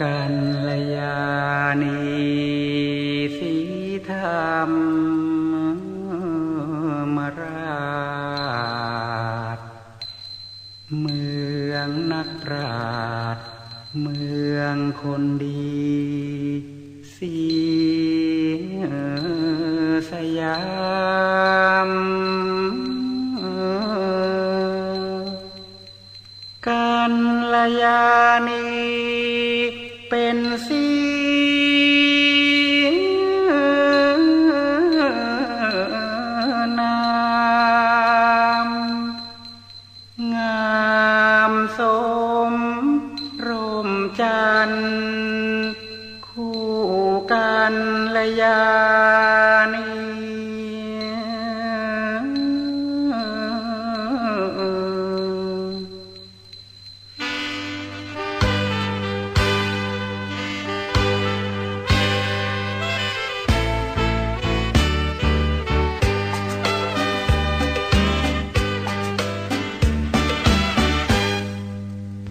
กัลยานีสีธรรมมราช เมืองนักปราช เมืองคนดีสีสยามกัลยานี คู่กันละยานี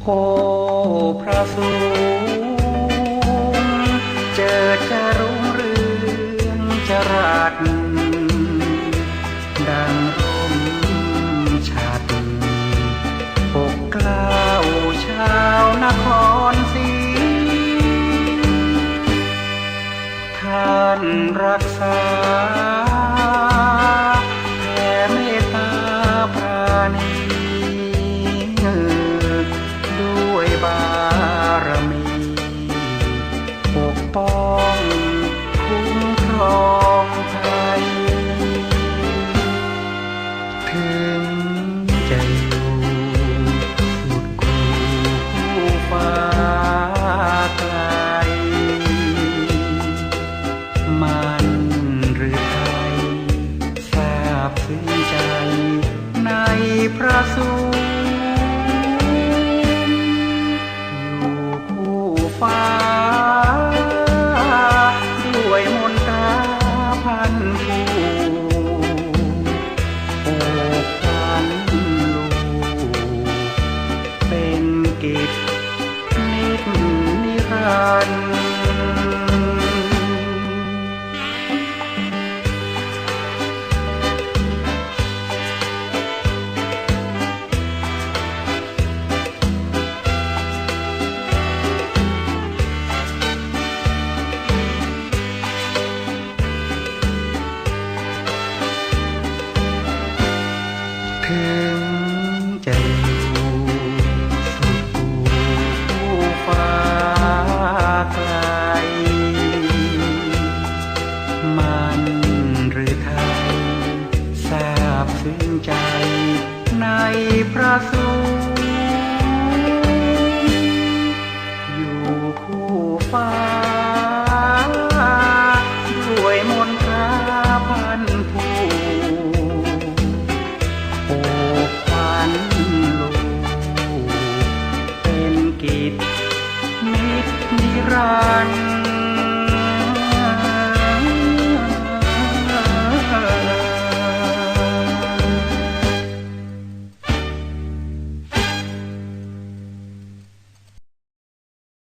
โอ้พระสู ด ดังร่มชัดปกเกล้าวชาวนครศรีท่านรักษา ฟ้า ด้วยมนตราพันผูโอบพันลูเป็นกิจนิจนิรันดร์ ถึงใจในพระสูงอยู่คู่ฟ้า ด้วยมนตราพันผูโอบพันลูเป็นกิจมิตรนิรันดร์